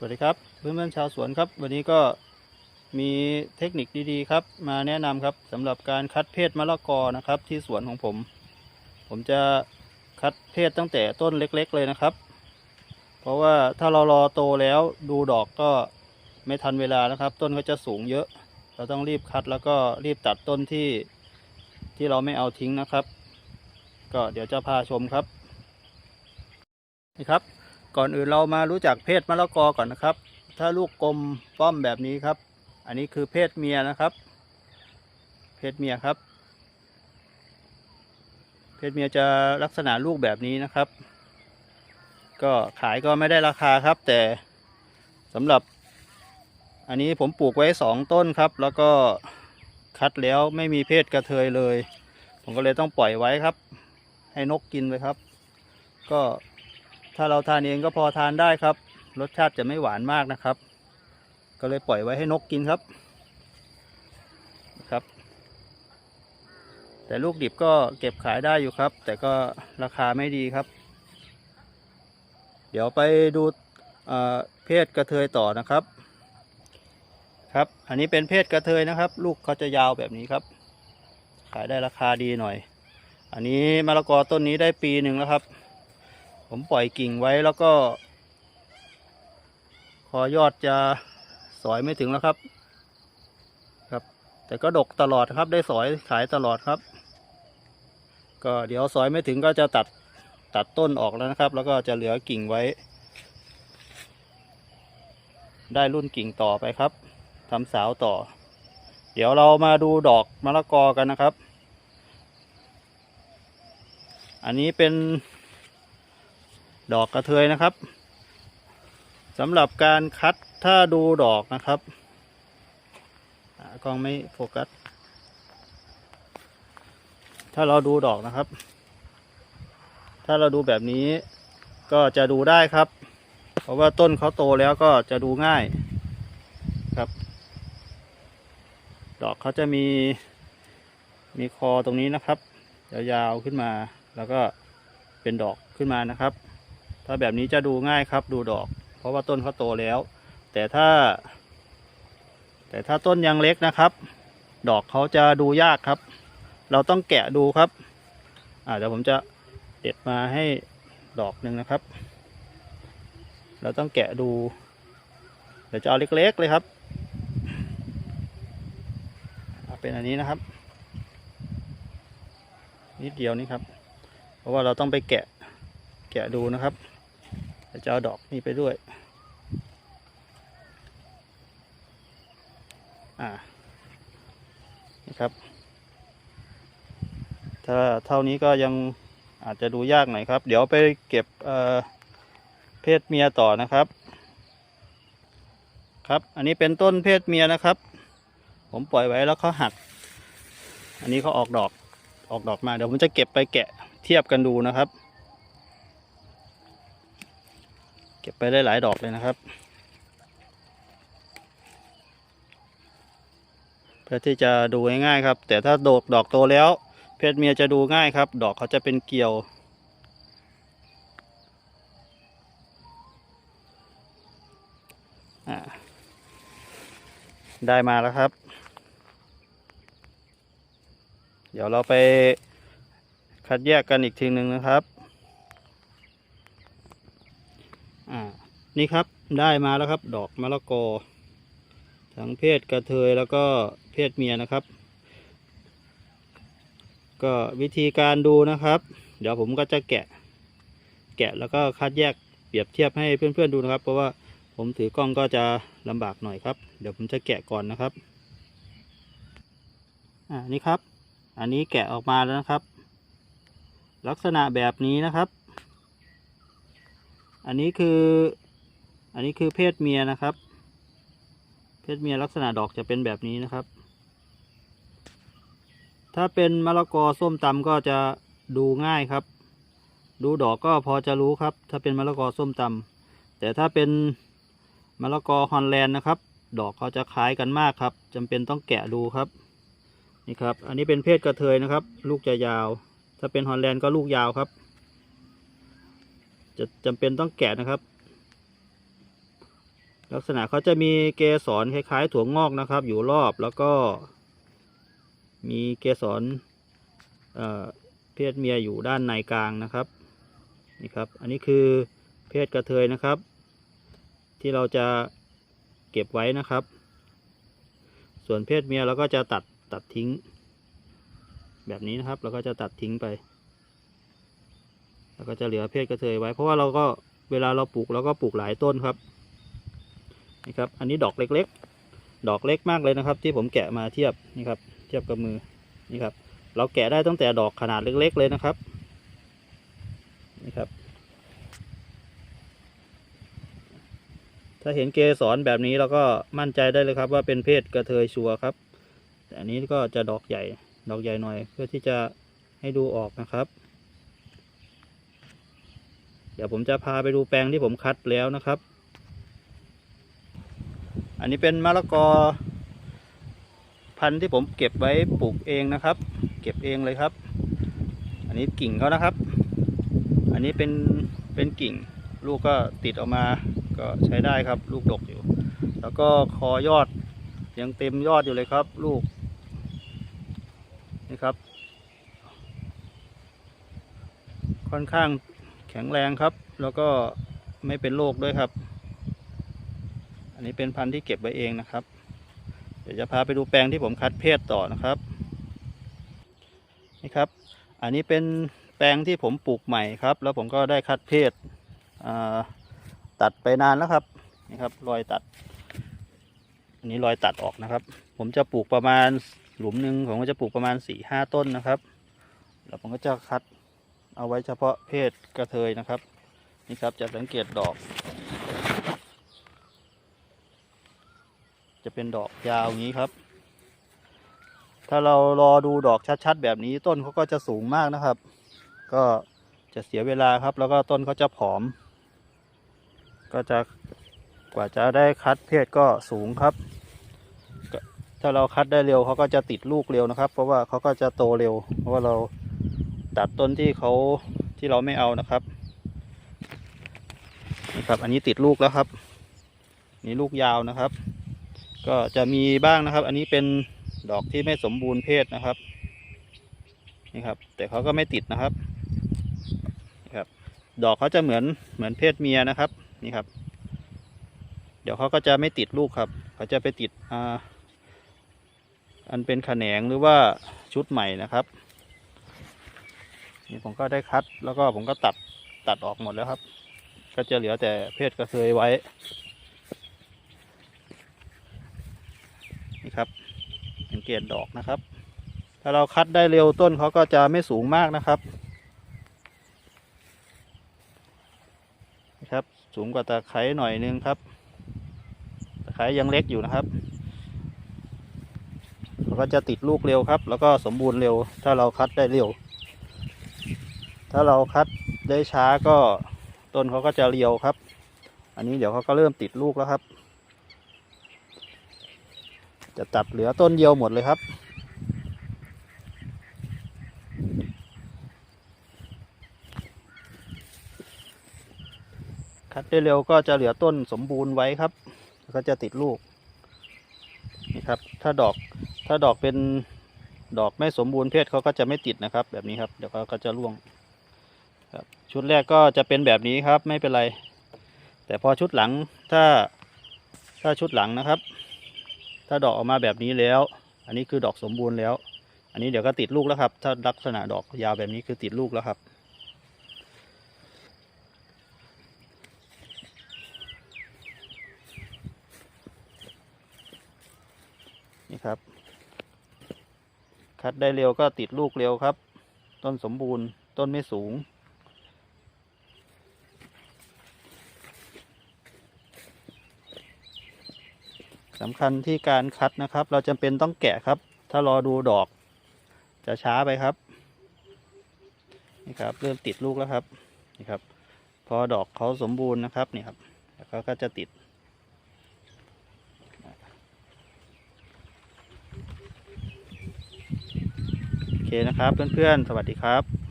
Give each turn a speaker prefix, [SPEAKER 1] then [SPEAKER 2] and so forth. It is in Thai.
[SPEAKER 1] สวัสดีครับเพื่อนๆชาวสวนครับ วันนี้ก็มีเทคนิคดีๆครับ มาแนะนำครับสำหรับการคัดเพศมะละกอนะครับ ที่สวนของผม ผมจะคัดเพศตั้งแต่ต้นเล็ก ๆ เลยนะครับ เพราะว่าถ้าเรารอโตแล้วดูดอกก็ไม่ทันเวลานะครับ ต้นก็จะสูงเยอะ เราต้องรีบคัดแล้วก็รีบตัดต้นที่ที่เราไม่เอาทิ้งนะครับ ก็เดี๋ยวจะพาชมครับนี่ครับ ก่อนอื่นเรามารู้จักเพศมะละกอก่อนนะครับ ถ้าลูกกลมป้อมแบบนี้ครับ อันนี้คือเพศเมียนะครับ เพศเมียครับ เพศเมียจะลักษณะลูกแบบนี้นะครับ ก็ขายก็ไม่ได้ราคาครับ แต่สำหรับ อันนี้ผมปลูกไว้สองต้นครับ แล้วก็คัดแล้วไม่มีเพศกระเทยเลย ผมก็เลยต้องปล่อยไว้ครับ ให้นกกินไปครับ ก็ ถ้าเราทานเองก็พอทานได้ครับ รสชาติจะไม่หวานมากนะครับ ก็เลยปล่อยไว้ให้นกกินครับครับ แต่ลูกดิบก็เก็บขายได้อยู่ครับ แต่ก็ราคาไม่ดีครับ เดี๋ยวไปดูเพศกระเทยต่อนะครับ ครับ อันนี้เป็นเพศกระเทยนะครับ ลูกเขาจะยาวแบบนี้ครับ ขายได้ราคาดีหน่อย อันนี้มะละกอต้นนี้ได้ปีหนึ่งแล้วครับ ผมปล่อยกิ่งไว้แล้วก็พอยอดจะสอยไม่ถึงแล้วครับ ครับ แต่ก็ดกตลอดครับ ได้สอยขายตลอดครับ ก็เดี๋ยวสอยไม่ถึงก็จะตัดตัดต้นออกแล้วนะครับ แล้วก็จะเหลือกิ่งไว้ ได้รุ่นกิ่งต่อไปครับทำสาวต่อ เดี๋ยวเรามาดูดอกมะละกอกันนะครับ อันนี้เป็น ดอกกระเทยนะครับสำหรับการคัดถ้าดูดอกนะครับกล้องไม่โฟกัส ถ้าเราดูดอกนะครับ ถ้าเราดูแบบนี้ก็จะดูได้ครับ เพราะว่าต้นเขาโตแล้วก็จะดูง่ายครับ ดอกเขาจะมีมีคอตรงนี้นะครับ ยาวๆขึ้นมาแล้วก็เป็นดอกขึ้นมานะครับ ถ้าแบบนี้จะดูง่ายครับ ดูดอก เพราะว่าต้นเขาโตแล้ว แต่ถ้า แต่ถ้าต้นยังเล็กนะครับ ดอกเขาจะดูยากครับ เราต้องแกะดูครับอ่าเดี๋ยวผมจะเด็ดมาให้ดอกหนึ่งนะครับ เราต้องแกะดู เดี๋ยวจะเอาเล็กๆเลยครับเป็นอันนี้นะครับ นิดเดียวนี่ครับ เพราะว่าเราต้องไปแกะแกะดูนะครับ จะเอาดอกนี้ไปด้วย อ่านี่ครับ ถ้าเท่านี้ก็ยังอาจจะดูยากหน่อยครับ เดี๋ยวไปเก็บเเพศเมียต่อนะครับ ครับ อันนี้เป็นต้นเพศเมียนะครับ ผมปล่อยไว้แล้วเขาหัก อันนี้เขาออกดอก ออกดอกมา เดี๋ยวผมจะเก็บไปแกะเทียบกันดูนะครับ เก็บไปได้หลายดอกเลยนะครับ เพื่อที่จะดูง่ายๆครับ แต่ถ้าดอกดอกโตแล้ว เพศเมียจะดูง่ายครับ ดอกเขาจะเป็นเกลียว ได้มาแล้วครับ เดี๋ยวเราไปคัดแยกกันอีกทีหนึ่งนะครับ อ่า นี่ครับได้มาแล้วครับ ดอกมะละกอ ทั้งเพศกระเทยแล้วก็เพศเมียนะครับ ก็วิธีการดูนะครับ เดี๋ยวผมก็จะแกะ แกะแล้วก็คัดแยกเปรียบเทียบให้เพื่อนๆดูนะครับ เพราะว่าผมถือกล้องก็จะลำบากหน่อยครับ เดี๋ยวผมจะแกะก่อนนะครับอ่านี่ครับ อันนี้แกะออกมาแล้วนะครับ ลักษณะแบบนี้นะครับ อันนี้คือ อันนี้คือเพศเมียนะครับ เพศเมียลักษณะดอกจะเป็นแบบนี้นะครับ ถ้าเป็นมะละกอส้มตำก็จะดูง่ายครับ ดูดอกก็พอจะรู้ครับ ถ้าเป็นมะละกอส้มตำแต่ถ้าเป็นมะละกอฮอลแลนด์นะครับ ดอกเขาจะคล้ายกันมากครับจำเป็นต้องแกะดูครับนี่ครับ อันนี้เป็นเพศกระเทยนะครับ ลูกจะยาว ถ้าเป็นฮอลแลนด์ก็ลูกยาวครับ จะจำเป็นต้องแกะนะครับ ลักษณะเขาจะมีเกสรคล้ายๆ ถั่วงอกนะครับ อยู่รอบแล้วก็ มีเกสรเเพศเมียอยู่ด้านในกลางนะครับนี่ครับ อันนี้คือเพศกระเทยนะครับ ที่เราจะเก็บไว้นะครับ ส่วนเพศเมียเราก็จะตัดตัดทิ้ง แบบนี้นะครับ เราก็จะตัดทิ้งไปแล้วก็จะเหลือเพศกระเทยไว้ เพราะว่าเราก็เวลาเราปลูกเราก็ปลูกหลายต้นครับ นี่ครับ อันนี้ดอกเล็กๆ ดอกเล็กมากเลยนะครับ ที่ผมแกะมาเทียบนี่ครับ เทียบกับมือนี่ครับ เราแกะได้ตั้งแต่ดอกขนาดเล็ก ๆ เลยนะครับนี่ครับ ถ้าเห็นเกสรแบบนี้เราก็มั่นใจได้เลยครับ ว่าเป็นเพศกระเทยชัวครับ แต่อันนี้ก็จะดอกใหญ่ดอกใหญ่หน่อยเพื่อที่จะให้ดูออกนะครับ เดี๋ยวผมจะพาไปดูแปลงที่ผมคัดแล้วนะครับ อันนี้เป็นมะละกอ พันธุ์ที่ผมเก็บไว้ปลูกเองนะครับ เก็บเองเลยครับ อันนี้กิ่งเขานะครับ อันนี้เป็นเป็นกิ่ง ลูกก็ติดออกมาก็ใช้ได้ครับ ลูกดกอยู่ แล้วก็คอยอดยังเต็มยอดอยู่เลยครับ ลูกนี่ครับ ค่อนข้างแข็งแรงครับ แล้วก็ไม่เป็นโรคด้วยครับ อันนี้เป็นพันธุ์ที่เก็บไว้เองนะครับ เดี๋ยวจะพาไปดูแปลงที่ผมคัดเพศต่อนะครับ นี่ครับ อันนี้เป็นแปลงที่ผมปลูกใหม่ครับ แล้วผมก็ได้คัดเพศตัดไปนานแล้วครับ นี่ครับรอยตัด อันนี้รอยตัดออกนะครับ ผมจะปลูกประมาณหลุมหนึ่งผมก็จะปลูกประมาณสี่ห้าต้นนะครับ แล้วผมก็จะคัดเอาไว้เฉพาะเพศกระเทยนะครับ นี่ครับจะสังเกตดอก จะเป็นดอกยาวอย่างนี้ครับ ถ้าเรารอดูดอกชัดๆ แบบนี้ต้นเขาก็จะสูงมากนะครับ ก็จะเสียเวลาครับ แล้วก็ต้นเขาจะผอม ก็จะกว่าจะได้คัดเพศก็สูงครับ ถ้าเราคัดได้เร็วเขาก็จะติดลูกเร็วนะครับ เพราะว่าเขาก็จะโตเร็ว เพราะว่าเราตัดต้นที่เขาที่เราไม่เอานะครับนี่ครับ อันนี้ติดลูกแล้วครับ นี่ลูกยาวนะครับ ก็จะมีบ้างนะครับ อันนี้เป็นดอกที่ไม่สมบูรณ์เพศนะครับนี่ครับ แต่เขาก็ไม่ติดนะครับนี่ครับ ดอกเขาจะเหมือนเหมือนเพศเมียนะครับนี่ครับ เดี๋ยวเขาก็จะไม่ติดลูกครับเขาจะไปติดอ่าอันเป็นแขนงหรือว่าชุดใหม่นะครับนี่ผมก็ได้คัดแล้วก็ผมก็ตัดตัดออกหมดแล้วครับ ก็จะเหลือแต่เพศกระเทยไว้ นี่ครับสังเกตดอกนะครับ ถ้าเราคัดได้เร็วต้นเขาก็จะไม่สูงมากนะครับนะครับ สูงกว่าตะไคร้หน่อยนึงครับ ตะไคร้ยังเล็กอยู่นะครับเขาก็จะติดลูกเร็วครับ แล้วก็สมบูรณ์เร็ว ถ้าเราคัดได้เร็ว ถ้าเราคัดได้ช้าก็ต้นเขาก็จะเรียวครับ อันนี้เดี๋ยวเขาก็เริ่มติดลูกแล้วครับ จะตัดเหลือต้นเดียวหมดเลยครับ คัดได้เร็วก็จะเหลือต้นสมบูรณ์ไว้ครับ ก็จะติดลูกนี่ครับ ถ้าดอกถ้าดอกเป็นดอกไม่สมบูรณ์เพศเขาก็จะไม่ติดนะครับ แบบนี้ครับ เดี๋ยวเขาก็จะร่วงครับชุดแรกก็จะเป็นแบบนี้ครับไม่เป็นไร แต่พอชุดหลังถ้าถ้าชุดหลังนะครับ ถ้าดอกออกมาแบบนี้แล้ว อันนี้คือดอกสมบูรณ์แล้ว อันนี้เดี๋ยวก็ติดลูกแล้วครับ ถ้าลักษณะดอกยาวแบบนี้คือติดลูกแล้วครับนี่ครับ คัดได้เร็วก็ติดลูกเร็วครับ ต้นสมบูรณ์ต้นไม่สูง สำคัญที่การคัดนะครับ เราจำเป็นต้องแกะครับ ถ้ารอดูดอก จะช้าไปครับ นี่ครับ เริ่มติดลูกแล้วครับ นี่ครับ พอดอกเขาสมบูรณ์นะครับ นี่ครับแล้วเขาก็จะติด โอเคนะครับเพื่อนๆ สวัสดีครับ